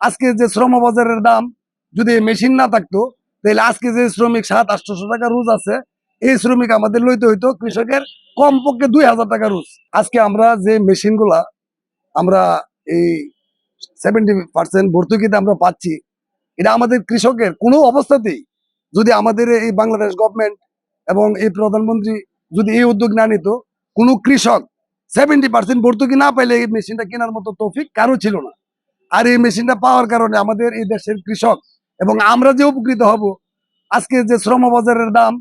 আজকে যে শ্রম বাজারের দাম যদি মেশিন না থাকতো, তাহলে আজকে যে শ্রমিক সাত, আটশোশো টাকা রোজ আছে, এই শ্রমিক আমাদের লইতে হইতো কৃষকের কমপক্ষে দুই হাজার টাকা রোজ। আজকে আমরা যে মেশিনগুলা, আমরা এই সেভেন্টি পার্সেন্ট ভর্তুকিতে আমরা পাচ্ছি, এটা আমাদের কৃষকের কোনো অবস্থাতেই যদি আমাদের এই বাংলাদেশ গভর্নমেন্ট এবং এই প্রধানমন্ত্রী যদি এই উদ্যোগ না নিত, কোনো কৃষক সেভেন্টি পার্সেন্ট ভর্তুকি না পাইলে এই মেশিনটা কেনার মতো তৌফিক কারও ছিল না। আর এই মেশিনটা পাওয়ার কারণে আমাদের এই দেশের কৃষক এবং আমরা যে উপকৃত হব, আজকে যে শ্রম বাজারের দাম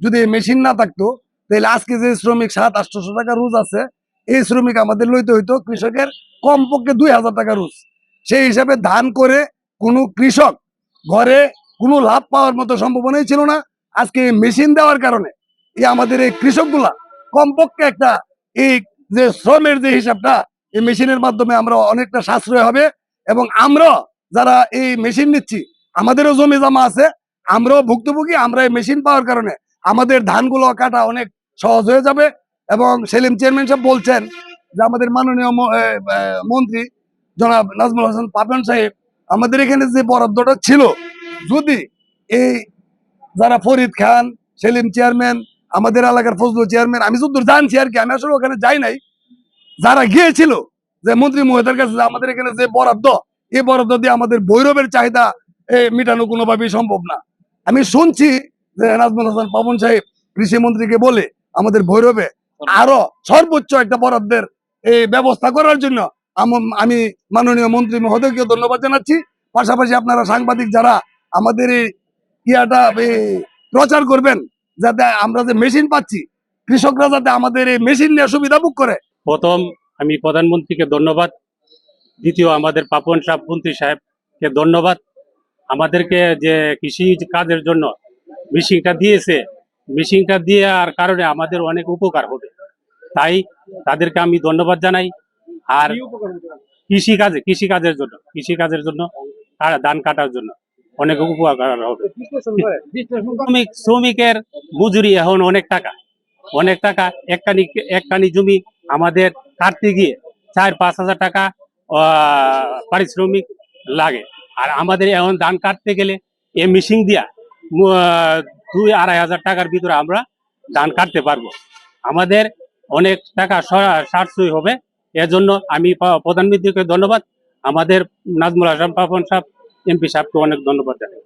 যদি এই মেশিন না থাকতো, তাহলে আজকে যে শ্রমিক সাত, আটশোশো টাকা রোজ আছে, এই শ্রমিক আমাদের লইতে হইতো কৃষকের কমপক্ষে দুই হাজার টাকা রোজ। সেই হিসাবে ধান করে কোনো কৃষক ঘরে কোনো লাভ পাওয়ার মতো সম্ভাবনাই ছিল না। আজকে মেশিন দেওয়ার কারণে এই আমাদের এই কৃষকগুলা কমপক্ষে একটা এই যে শ্রমের যে হিসাবটা, এই মেশিনের মাধ্যমে আমরা অনেকটা সাশ্রয় হবে। এবং আমরা যারা এই মেশিন নিচ্ছি, আমাদেরও জমি জমা আছে, আমরাও ভুক্তভোগী আমরা এই মেশিন পাওয়ার কারণে আমাদের ধানগুলো কাটা অনেক সহজ হয়ে যাবে এবং সেলিম চেয়ারম্যান সাহেব বলছেন যে আমাদের মাননীয় মন্ত্রী জনাব নাজমুল হাসান পাপন সাহেব, আমাদের এখানে যে বরাদ্দটা ছিল, যদি এই যারা ফরিদ খান, সেলিম চেয়ারম্যান আমাদের এলাকার ফজলু চেয়ারম্যান আমি যদ্দূর জানছি আর কি, আমি আসলে ওখানে যাই নাই, যারা গিয়েছিল যে মন্ত্রী মহোদয়ের কাছে আমাদের এখানে যে বরাদ্দ এই বরাদ্দ দিয়ে আমাদের ভৈরবের চাহিদা মেটানো কোনোভাবেই সম্ভব না। আমি শুনছি যে নাজমুল হাসান পাবন সাহেব কৃষি মন্ত্রীকে বলে আমাদের ভৈরবে আরও সর্বোচ্চ একটা বরাদ্দের এই ব্যবস্থা করার জন্য আম- মাননীয় মন্ত্রী মহোদয়কে ধন্যবাদ জানাচ্ছি। পাশাপাশি আপনারা সাংবাদিক যারা আমাদের এই ইয়াটা প্রচার করবেন, যাতে আমরা যে মেশিন পাচ্ছি, কৃষকরা যাতে আমাদের এই মেশিন নিয়ে সুবিধা ভোগ করে। প্রথম আমি প্রধানমন্ত্রীকে ধন্যবাদ দ্বিতীয় আমাদের পাপন সাহেব মন্ত্রী সাহেবকে ধন্যবাদ। আমাদেরকে যে কৃষি কাজের জন্য মেশিনটা দিয়েছে মেশিনটা দিয়ে আর কারণে আমাদের অনেক উপকার হবে। তাই তাদেরকে আমি ধন্যবাদ জানাই। আর কৃষি কাজে কৃষি কাজের জন্য কৃষি কাজের জন্য আর ধান কাটার জন্য অনেক উপকার হবে। শ্রমিক শ্রমিকের মজুরি এখন অনেক টাকা। অনেক টাকা, একখানি একখানি জমি আমাদের কাটতে গিয়ে চার, পাঁচ হাজার টাকা পারিশ্রমিক লাগে। আর আমাদের এখন ধান কাটতে গেলে এ মেশিন দিয়া দুই আড়াই হাজার টাকার ভিতরে আমরা ধান কাটতে পারব। আমাদের অনেক টাকা সাশ্রয় হবে। এজন্য আমি প্রধানমন্ত্রীকে ধন্যবাদ। আমাদের নাজমুল হাসান পাপন সাহেব, এমপি সাহেবকে অনেক ধন্যবাদ জানাই।